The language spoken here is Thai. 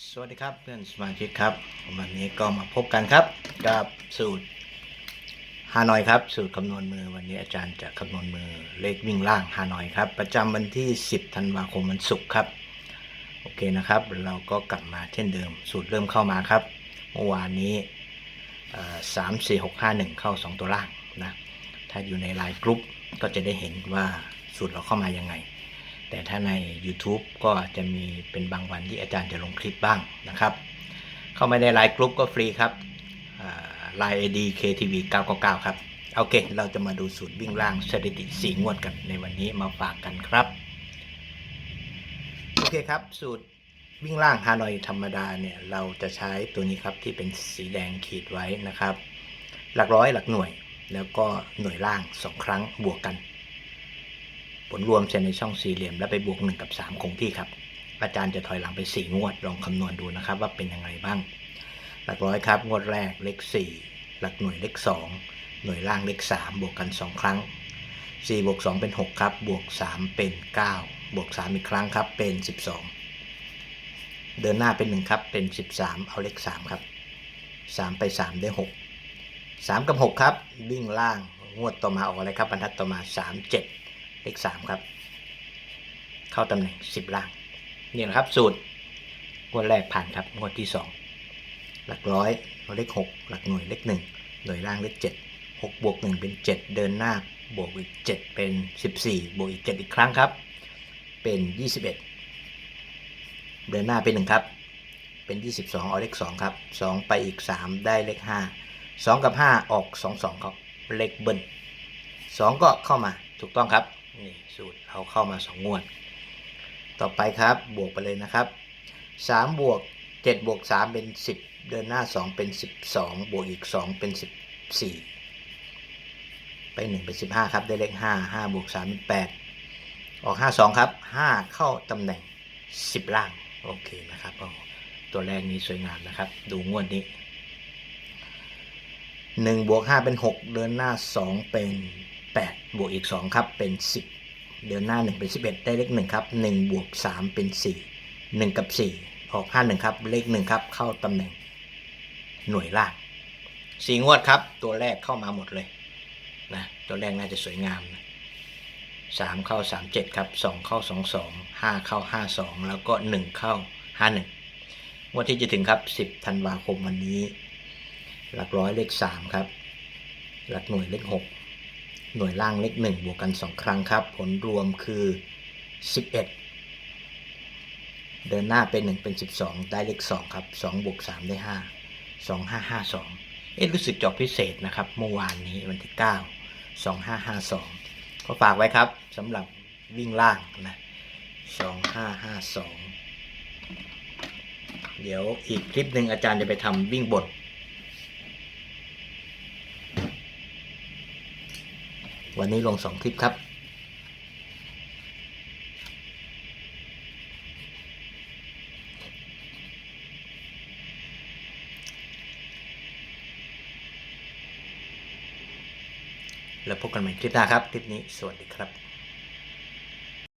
สวัสดีครับเพื่อนสมาชิกครับ วันนี้ก็มาพบกันครับ กับสูตรฮานอยครับ สูตรคำนวณมือวันนี้อาจารย์จะคำนวณมือเลขวิ่งล่างฮานอยครับ ประจำวันที่ 10ธันวาคมวันศุกร์ครับ โอเคนะครับ เราก็กลับมาเช่นเดิม สูตรเริ่มเข้ามาครับ เมื่อวานนี้สามสี่หกห้าหนึ่งเข้า 2 ตัวล่างนะถ้าอยู่ในไลน์กรุ๊ปก็จะได้เห็นว่าสูตรเราเข้ามายังไง แต่ถ้าใน YouTube ก็จะมีเป็นบางวันที่อาจารย์จะลงคลิปบ้างนะครับ เข้ามาในไลน์กรุ๊ปก็ฟรีครับไลน์ ID KTV 999 ครับ โอเค เราจะมาดูสูตรวิ่งล่างสถิติ 4 งวดกันในวันนี้มาฝากกันครับ โอเคครับ สูตรวิ่งล่างฮานอยธรรมดาเนี่ย เราจะใช้ตัวนี้ครับที่เป็นสีแดงขีดไว้นะครับ หลักร้อยหลักหน่วยแล้วก็หน่วยล่าง 2 ครั้งบวกกัน ผลรวมเซนในช่องสี่เหลี่ยม แล้วไปบวก 1 กับ 3 คงที่ครับ อาจารย์จะถอยหลังไป 4 งวดลองคำนวณดูนะครับ ว่าเป็นยังไงบ้าง หลักร้อยครับ งวดแรกเลข 4 หลักหน่วยเลข 2 หน่วยล่างเลข 3 บวกกัน 2 ครั้ง 4 บวก 2 เป็น 6 ครับ บวก 3 เป็น 9 บวก 3 อีกครั้งครับ เป็น 12 เดินหน้าเป็น 1 ครับ เป็น 13 เอาเลข 3 ครับ 3 ไป 3 ได้ 6 3 กับ 6 ครับ วิ่งล่าง งวดต่อมาออกอะไรครับ บรรทัดต่อมา 3 7 เลข3ครับ เข้าตำแหน่ง10ล่าง นี่นะครับ สูตรงวดแรกผ่านครับ งวดที่2หลักร้อยเลข6หลักหน่วยเลข1หน่วยล่างเลข7 6บวก1เป็น7เดินหน้าบวกอีก7เป็น14บวกอีก7อีกครั้งครับ เป็น21เดินหน้าเป็น1ครับเป็น 22เอาเลข 2 ครับ 2 ไปอีก 3 ได้เลข 5 2 กับ 5 ออก 2 2 ครับ เลขเบิ้ล2ก็เข้ามาถูกต้องครับ นี่สูตรเอาเข้ามา 2 งวด ต่อไปครับบวกไปเลยนะครับ 3 บวก 7 บวก 3 เป็น 10 เดินหน้า 2 เป็น 12 บวกอีก 2 เป็น 14 ไป 1 เป็น 15 ครับ ได้เลข 5 5 บวก 3 เป็น 8 ออก 5 2 ครับ 5 เข้าตำแหน่ง 10 ล่าง โอเคนะครับตัวแรกนี้สวยงามนะครับ ดูงวดนี้1บวก5เป็น 6 เดินหน้า 2 เป็น 8 บวกอีก 2 ครับ เป็น 10 เดินหน้า 1 เป็น 11 ได้เลข 1 ครับ 1 บวก 3 เป็น 4 1 กับ 4 ออก 5 1 ครับ เลข 1 ครับ เข้าตำแหน่ง หน่วยล่างสี่งวดครับ ตัวแรกเข้ามาหมดเลยนะตัวแรกน่าจะสวยงามนะสามเข้าสามเจ็ดครับสองเข้าสองสองห้าเข้าห้าสองแล้วก็หนึ่งเข้าห้าหนึ่งงวดที่จะถึงครับสิบธันวาคมวันนี้ หลักร้อยเลขสามครับ หลักหน่วยเลขหก หน่วยล่างเลขหนึ่งบวกกันสองครั้งครับ ผลรวมคือสิบเอ็ดเดินหน้าเป็นหนึ่งเป็นสิบสองได้เลขสองครับสองบวกสามได้ห้าสองห้าห้าสองเอ๊ะรู้สึกจอบพิเศษนะครับ เมื่อวานนี้วันที่เก้าสองห้าห้าสองก็ฝากไว้ครับสำหรับวิ่งล่างนะสองห้าห้าสองเดี๋ยวอีกคลิปหนึ่งอาจารย์จะไปทำวิ่งบน วันนี้ลงสองคลิปครับแล้วพบกันใหม่คลิปหน้าครับ คลิปนี้สวัสดีครับ